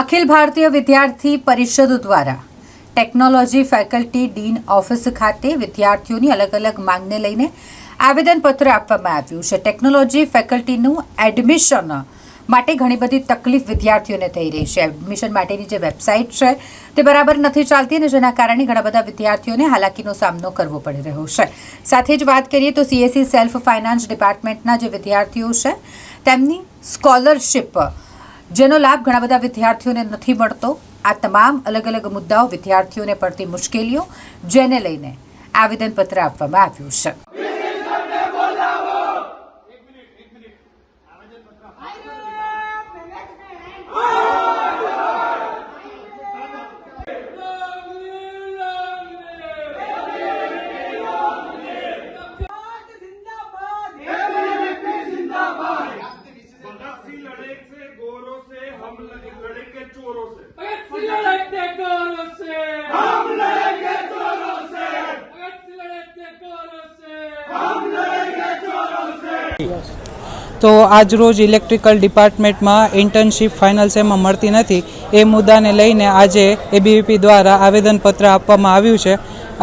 અખિલ ભારતીય વિદ્યાર્થી પરિષદ દ્વારા technology faculty dean office ખાતે વિદ્યાર્થીઓની અલગ અલગ માંગને લઈને આવેદનપત્ર આપવામાં આવ્યું છે. ટેકનોલોજી ફેકલ્ટીનું એડમિશન માટે ઘણી બધી તકલીફ વિદ્યાર્થીઓને થઈ રહી છે. એડમિશન માટેની જે વેબસાઇટ છે તે બરાબર નથી ચાલતી અને જેના કારણે ઘણા બધા વિદ્યાર્થીઓને હાલાકીનો સામનો કરવો પડી રહ્યો છે. સાથે જ વાત કરીએ તો સીએસસી સેલ્ફ ફાઇનાન્સ ડિપાર્ટમેન્ટના જે વિદ્યાર્થીઓ છે, તેમની સ્કોલરશિપ જેનો લાભ ઘણા બધા વિદ્યાર્થીઓને નથી મળતો. આ તમામ અલગ અલગ મુદ્દાઓ વિદ્યાર્થીઓને પડતી મુશ્કેલીઓ જેને લઈને આવેદનપત્ર આપવામાં આવ્યું છે. તો આજ રોજ ઇલેક્ટ્રિકલ ડિપાર્ટમેન્ટમાં ઇન્ટર્નશીપ ફાઇનલ સેમમાં મળતી નથી. એ મુદ્દાને લઈને આજે એબીવીપી દ્વારા આવેદનપત્ર આપવામાં આવ્યું છે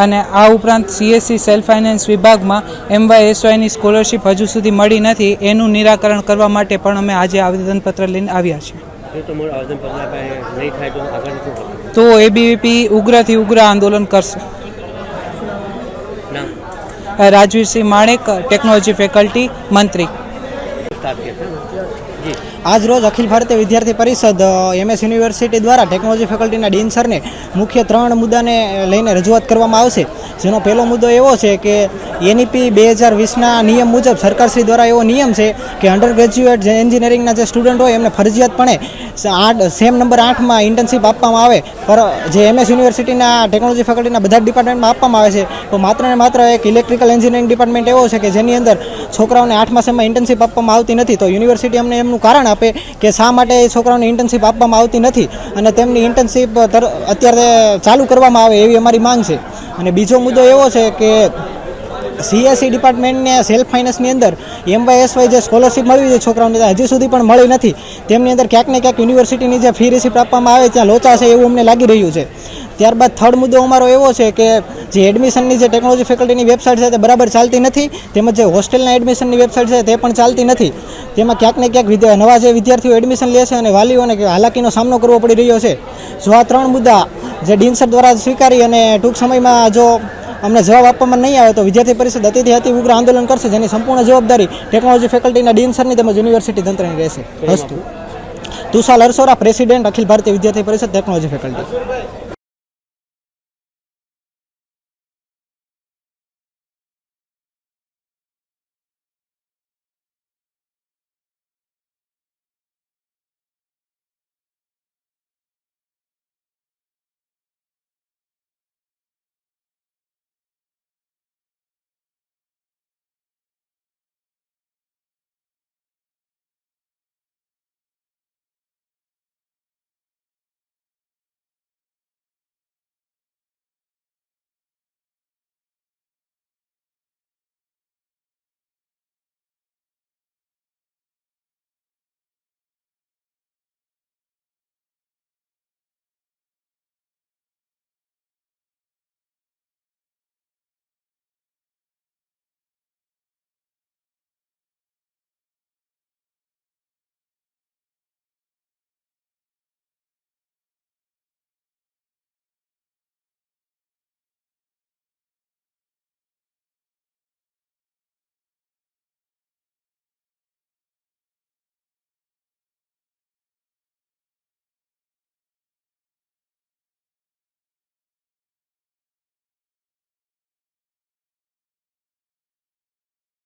અને આ ઉપરાંત સીએસસી સેલ્ફ ફાઇનાન્સ વિભાગમાં એમવાયએસવાયની સ્કોલરશિપ હજુ સુધી મળી નથી. એનું નિરાકરણ કરવા માટે પણ અમે આજે આવેદનપત્ર લઈને આવ્યા છીએ. તો એબીવીપી ઉગ્રથી ઉગ્ર આંદોલન કરશે. રાજવીરસિંહ માણેક ટેકનોલોજી ફેકલ્ટી મંત્રી. જી આજ રોજ અખિલ ભારતીય વિદ્યાર્થી પરિષદ એમએસ યુનિવર્સિટી દ્વારા ટેકનોલોજી ફેકલ્ટીના ડીન સરને મુખ્ય ત્રણ મુદ્દાને લઈને રજૂઆત કરવામાં આવશે. જેનો પહેલો મુદ્દો એવો છે કે, એનઈપી બે હજાર વીસના નિયમ મુજબ સરકારશ્રી દ્વારા એવો નિયમ છે કે અંડર ગ્રેજ્યુએટ જે એન્જિનિયરિંગના જે સ્ટુડન્ટ હોય એમને ફરજિયાતપણે આઠ સેમ નંબર આઠમાં ઇન્ટર્નશીપ આપવામાં આવે. પર, જે એમએસ યુનિવર્સિટીના ટેકનોલોજી ફેકલ્ટીના બધા જ ડિપાર્ટમેન્ટમાં આપવામાં આવે છે. તો માત્ર ને માત્ર એક ઇલેક્ટ્રિકલ એન્જિનિયરિંગ ડિપાર્ટમેન્ટ એવો છે કે જેની અંદર છોકરાઓને આઠમા સેમમાં ઇન્ટર્નશીપ આપવામાં આવતી નથી. તો યુનિવર્સિટી અમને એમનું કારણ કે શા માટે એ છોકરાઓને ઇન્ટર્નશીપ આપવામાં આવતી નથી અને તેમની ઇન્ટર્નશીપ અત્યારે ચાલુ કરવામાં આવે એવી અમારી માંગ છે. અને બીજો મુદ્દો એવો છે કે સીએસસી ડિપાર્ટમેન્ટને સેલ્ફ ફાઇનાન્સની અંદર એમવાયએસવાય જે સ્કોલરશિપ મળવી છે છોકરાઓને હજી સુધી પણ મળી નથી. તેમની અંદર ક્યાંક ને ક્યાંક યુનિવર્સિટીની જે ફી રિસિપ્ટ આપવામાં આવે, ત્યાં લોચા છે એવું અમને લાગી રહ્યું છે. ત્યારબાદ થર્ડ મુદ્દો અમારો એવો છે કે જે એડમિશનની જે ટેકનોલોજી ફેકલ્ટીની વેબસાઇટ છે તે બરાબર ચાલતી નથી, તેમજ જે હોસ્ટેલના એડમિશનની વેબસાઇટ છે તે પણ ચાલતી નથી. તેમાં ક્યાંક ને ક્યાંક નવા જે વિદ્યાર્થીઓ એડમિશન લે છે અને વાલીઓને હાલાકીનો સામનો કરવો પડી રહ્યો છે. જો આ ત્રણ મુદ્દા જે ડિન્સર દ્વારા સ્વીકારી અને ટૂંક સમયમાં જો અમને જવાબ આપવામાં નહીં આવે તો વિદ્યાર્થી પરિષદ અતિથી અતિ ઉગ્ર આંદોલન કરશે જેની સંપૂર્ણ જવાબદારી ટેકનોલોજી ફેકલ્ટીના ડીન સરની તેમજ યુનિવર્સિટી તંત્રની રહેશે. હસ્તુ તુષાલ અરસોરા પ્રેસિડેન્ટ અખિલ ભારતીય વિદ્યાર્થી પરિષદ ટેકનોલોજી ફેકલ્ટી.